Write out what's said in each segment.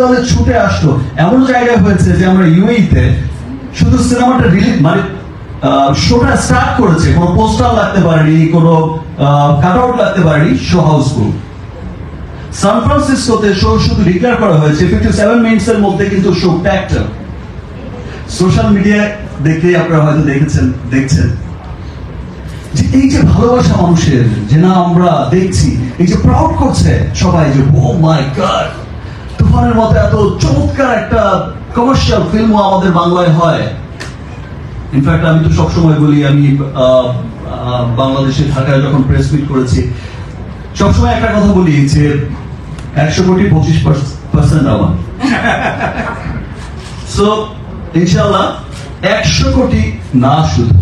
দলে ছুটে আসতো এমন জায়গায় হয়েছে যে আমরা ইউএইতে শুধু সিনেমাটা রিলিজ মানে শোটা স্টার্ট করেছে। কোনো পোস্টার লাগতে পারেনি, কোনো কাট আউট লাগতে পারেনি শো হাউসফুল সান ফ্রান্সিসকোতে শো শুধু ডিক্লেয়ার করা হয়েছে। ফিফটি সেভেন মিনিটস এর মধ্যে কিন্তু শো সোশ্যাল মিডিয়ায় দেখে আপনারা হয়তো দেখেছেন, দেখছেন। যে এই যে ভালোবাসা মানুষের, যে না আমরা দেখছি, এই যে প্রাউড করছে সবাই যে ও মাই গড তুফানের মতো এত চমৎকার একটা কমার্শিয়াল ফিল্মও আমাদের বাংলায় হয়। ইনফ্যাক্ট আমি তো সবসময় বলি, আমি বাংলাদেশে ঢাকায় যখন প্রেস মিট করেছি, সবসময় একটা কথা বলি যে একশো কোটি পঁচিশ পার্সেন্ট আমার। সো ইনশাল্লাহ একশো কোটি না শুধু,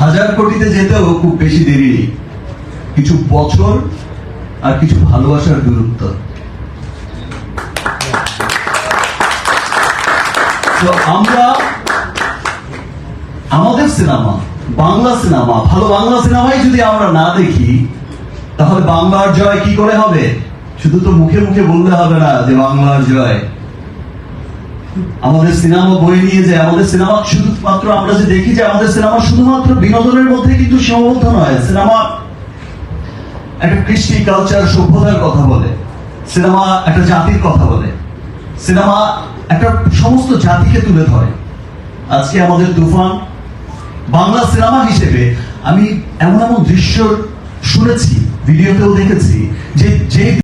হাজার কোটিতে যেতেও খুব বেশি দেরি নেই। কিছু বছর আর কিছু ভালোবাসার দূরত্ব। তো আমরা আমাদের সিনেমা, বাংলা সিনেমা, ভালো বাংলা সিনেমাই যদি আমরা না দেখি, তাহলে বাংলার জয় কি করে হবে? শুধু তো মুখে মুখে বললে হবে না যে বাংলার জয়। আমাদের সিনেমা বই নিয়ে যে আমাদের সিনেমা শুধুমাত্র আমরা যে দেখি যে আমাদের সিনেমা শুধুমাত্র বিনোদনের মধ্যে কিন্তু সীমাবদ্ধ নয়, সিনেমা একটা কৃষ্টি কালচার সভ্যতার কথা বলে, সিনেমা একটা জাতির কথা বলে, সিনেমা একটা সমস্ত জাতিকে তুলে ধরে। আজকে আমাদের তুফান বাংলা সিনেমা হিসেবে আমি এমন এমন দৃশ্য শুনেছি, ভিডিওতেও দেখেছি, যে যে